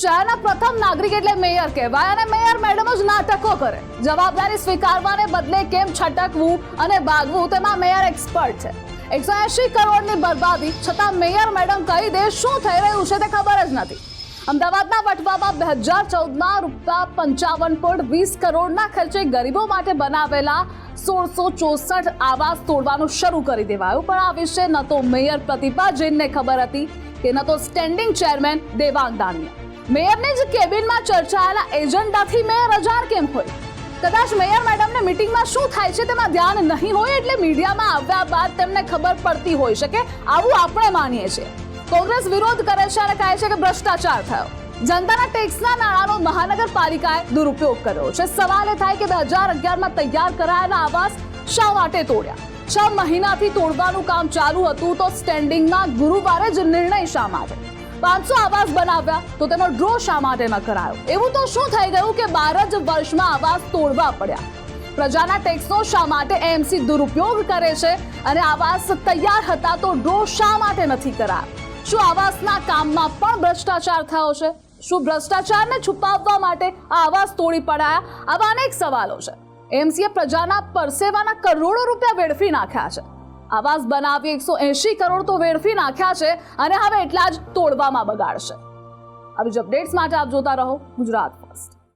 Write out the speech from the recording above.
શહેરના પ્રથમ નાગરિક એટલે મેયર કહેવાય અને મેયર મેડમ જ નાટકો કરે. જવાબદારી સ્વીકારવાને બદલે કેમ છટકવું અને ભાગવું તેમાં મેયર એક્સપર્ટ છે. એકસો એંશી કરોડની બરબાદી, છતાં મેયર મેડમ કહી દે શું થઈ રહ્યું છે તે ખબર જ નથી. અમદાવાદના વટવામાં બે હજાર ચૌદમાં રૂપિયા પંચાવન પોઈન્ટ વીસ કરોડના ખર્ચે ગરીબો માટે બનાવેલા સોળસો ચોસઠ આવાસ તોડવાનું શરૂ કરી દેવાયું. પણ આ વિશે ન તો મેયર પ્રતિભા જૈનને ખબર હતી કે ન તો સ્ટેન્ડિંગ ચેરમેન દેવાંગ દાણીએ મેયરની જ કેબિનમાં ચર્ચાયેલા એજન્ડાથી મેયર અજાણ કેમ હોય? કદાચ મેયર મેડમને મીટિંગમાં શું થાય છે તેમાં ધ્યાન નહીં હોય એટલે મીડિયામાં આવ્યા બાદ તેમને ખબર પડતી હોઈ શકે, આવું આપણે માનીએ છીએ. કોંગ્રેસ વિરોધ કરે છે અને કહે છે કે ભ્રષ્ટાચાર થયો. જનતાના ટેક્સના નાણાંનો મહાનગરપાલિકાએ દુરુપયોગ કર્યો છે. સવાલ એ થાય કે બે હજાર અગિયારમાં તૈયાર કરાયેલા આવાસ શા માટે તોડ્યા? છ મહિનાથી તોડવાનું કામ ચાલુ હતું તો સ્ટેન્ડિંગમાં ગુરુવારે જ નિર્ણય શા માટે? પાંચસો આવાસ બનાવ્યા તો તેનો ડ્રો શા માટે ન કરાયો? એવું તો શું થઈ ગયું કે બાર જ વર્ષમાં આવાસ તોડવા પડ્યા? પ્રજાના ટેક્સનો શા માટે એમસી દુરુપયોગ કરે છે? અને આવાસ તૈયાર હતા તો ડ્રો શા માટે નથી કરાયો? શું આવાસના કામમાં પણ ભ્રષ્ટાચાર થયો છે? શું ભ્રષ્ટાચારને છુપાવવા માટે આ આવાસ તોડી પડાયા? આવા અનેક સવાલો છે. એમસીએ પ્રજાના પરસેવાના કરોડો રૂપિયા વેડફી નાખ્યા છે. આવાસ બનાવી એકસો એંશી કરોડ તો વેડફી નાખ્યા છે અને હવે એટલા જ તોડવામાં બગાડશે. આવી જ અપડેટ્સ માટે આપ જોતા રહો ગુજરાત